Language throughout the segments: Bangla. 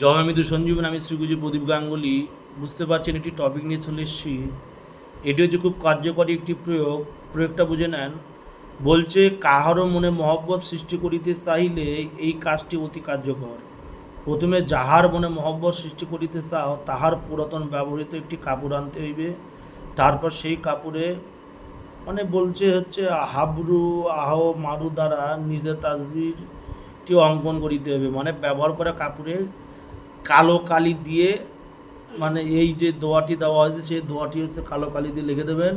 জমা মৃদু সঞ্জীবন আমি শ্রীগুজি প্রদীপ গাঙ্গুলি বুঝতে পারছেন একটি টপিক নিয়ে চলে এসেছি। এটি হচ্ছে খুব কার্যকরী একটি প্রয়োগ। প্রয়োগটা বুঝে নেন। বলছে, কাহারও মনে মহব্বত সৃষ্টি করিতে চাইলে এই কাজটি অতি কার্যকর। প্রথমে, যাহার মনে মহব্বত সৃষ্টি করিতে চাও, তাহার পুরাতন ব্যবহৃত একটি কাপড় আনতে হইবে। তারপর সেই কাপড়ে মানে বলছে হচ্ছে, হাবরু, আহ, মারু দ্বারা নিজের তাজবিরটি অঙ্কন করিতে হবে মানে ব্যবহার করা কাপড়ে কালো কালি দিয়ে মানে এই যে দোয়াটি দেওয়া হয়েছে, সেই দোয়াটি হচ্ছে কালো কালি দিয়ে লিখে দেবেন।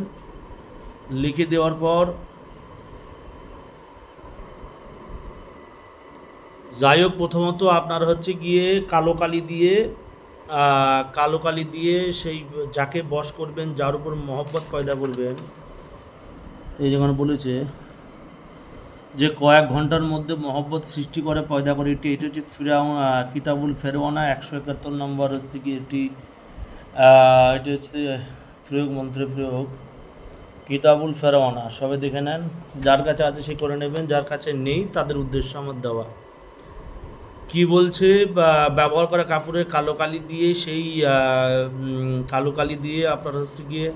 লিখে দেওয়ার পর, যাই হোক, প্রথমত আপনার হচ্ছে গিয়ে কালো কালি দিয়ে কালো কালি দিয়ে সেই যাকে বশ করবেন, যার উপর মহব্বত পয়দা করবেন, এই যেমন বলেছে যে কয়েক ঘণ্টার মধ্যে মহব্বত সৃষ্টি করে পয়দা করে এটি এটি হচ্ছে ফিরাউ কিতাবুল ফেরওয়ানা, একশো একাত্তর নম্বর হচ্ছে কি এটি এটি হচ্ছে প্রয়োগ মন্ত্রের প্রয়োগ, কিতাবুল ফেরওয়ানা। সবে দেখে নেন, যার কাছে আছে সে করে নেবেন, যার কাছে নেই তাদের উদ্দেশ্য আমার দেওয়া। কি বলছে? ব্যবহার করা কাপড়ে কালো কালি দিয়ে সেই কালো কালি দিয়ে আপনার হচ্ছে গিয়ে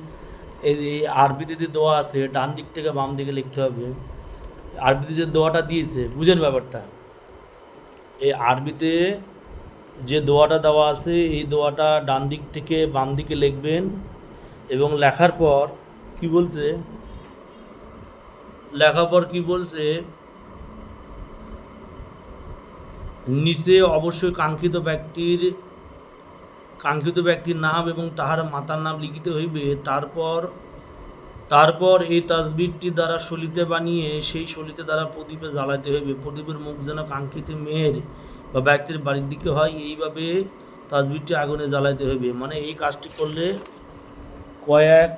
এই আরবিতে যে দোয়া আছে, ডান দিক থেকে বাম দিকে লিখতে হবে। আরবিতে যে দোয়াটা দিয়েছে, বুঝেন ব্যাপারটা? এই আরবিতে যে দোয়াটা দেওয়া আছে, এই দোয়াটা ডান দিক থেকে বাম দিকে লিখবেন এবং লেখার পর কি বলছে? লেখার পর কি বলছে? নিচে অবশ্যই কাঙ্ক্ষিত ব্যক্তির কাঙ্ক্ষিত ব্যক্তির নাম এবং তাহার মাতার নাম লিখিতে হইবে। তারপর তারপর এই তাজবিরটি দ্বারা সলিতে বানিয়ে সেই সলিতে দ্বারা প্রদীপে জ্বালাতে হইবে। প্রদীপের মুখ যেন কাঙ্ক্ষিত মেয়ের বা ব্যক্তির বাড়ির দিকে হয়, এইভাবে তাজবিরটি আগুনে জ্বালাইতে হইবে। মানে এই কাজটি করলে কয়েক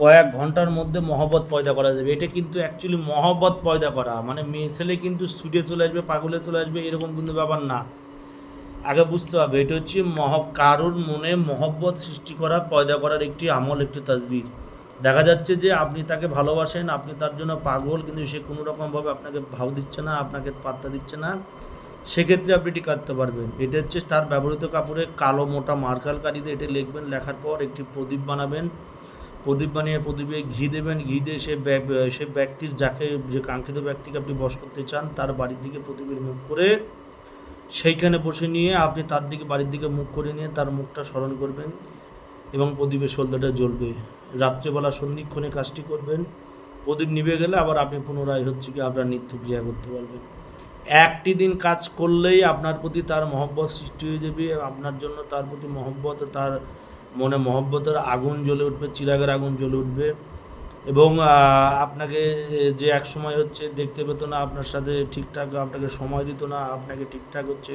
কয়েক ঘণ্টার মধ্যে মহব্বত পয়দা করা যাবে। এটা কিন্তু অ্যাকচুয়ালি মহব্বত পয়দা করা। মানে মেয়ে ছেলে কিন্তু ছুটে চলে আসবে, পাগলে চলে আসবে, এরকম কিন্তু ব্যাপার না। আগে বুঝতে হবে, এটা হচ্ছে মহ কারোর মনে মহব্বত সৃষ্টি করা, পয়দা করার একটি আমল, একটি তাসবির দেখা যাচ্ছে যে আপনি তাকে ভালোবাসেন, আপনি তার জন্য পাগল, কিন্তু সে কোনো রকমভাবে আপনাকে ভাব দিচ্ছে না, আপনাকে পাত্তা দিচ্ছে না। সেক্ষেত্রে আপনি এটি কাটতে পারবেন। এটা হচ্ছে তার ব্যবহৃত কাপড়ে কালো মোটা মার্কাল কালিতে এটা লিখবেন। লেখার পর একটি প্রদীপ বানাবেন। প্রদীপ বানিয়ে প্রদীপে ঘি দেবেন। ঘি দিয়ে সে সে ব্যক্তির যাকে, যে কাঙ্ক্ষিত ব্যক্তিকে আপনি বস করতে চান, তার বাড়ির দিকে প্রদীপের মুখ করে সেইখানে বসে নিয়ে আপনি তার দিকে, বাড়ির দিকে মুখ করে নিয়ে তার মুখটা স্মরণ করবেন এবং প্রদীপের সলদাটা জ্বলবে। রাত্রেবেলা সন্ধিক্ষণে কাজটি করবেন। প্রদীপ নিভে গেলে আবার আপনি পুনরায় হচ্ছে কি আপনার নিত্য ক্রিয়া করতে পারবেন। একটি দিন কাজ করলেই আপনার প্রতি তার মহব্বত সৃষ্টি হয়ে যাবে, আপনার জন্য তার প্রতি মহব্বত, তার মনে মহব্বতের আগুন জ্বলে উঠবে, চিরাগের আগুন জ্বলে উঠবে। এবং আপনাকে যে এক সময় হচ্ছে দেখতে পেত না, আপনার সাথে ঠিকঠাক, আপনাকে সময় দিত না, আপনাকে ঠিকঠাক হচ্ছে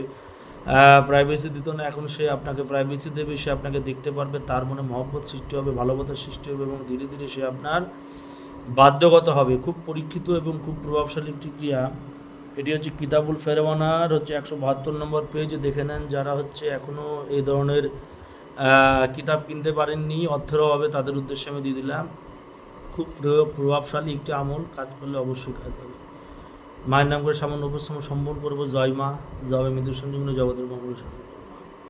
প্রাইভেসি দিত না, এখন সে আপনাকে প্রাইভেসি দেবে, সে আপনাকে দেখতে পারবে, তার মনে মহব্বত সৃষ্টি হবে ভালোবাসার সৃষ্টি হবে এবং ধীরে ধীরে সে আপনার বাধ্যগত হবে। খুব পরীক্ষিত এবং খুব প্রভাবশালী একটি ক্রিয়া। এটি হচ্ছে কিতাবুল ফেরওয়ানার হচ্ছে একশো বাহাত্তর নম্বর পেজে দেখে নেন যারা হচ্ছে এখনও এই ধরনের কিতাব কিনতে পারেননি। অর্থের অভাবে তাদের উদ্দেশ্যে আমি দিয়ে দিলাম। খুব প্রভাবশালী একটি আমল, কাজ করলে অবশ্যই কাজ হবে। মায়ের নাম করে সামান্য উপস্থাপন সম্পন্ন করব জয় মা, জয় মৃদু সঞ্জীবনী জগতের মঙ্গল সাধন।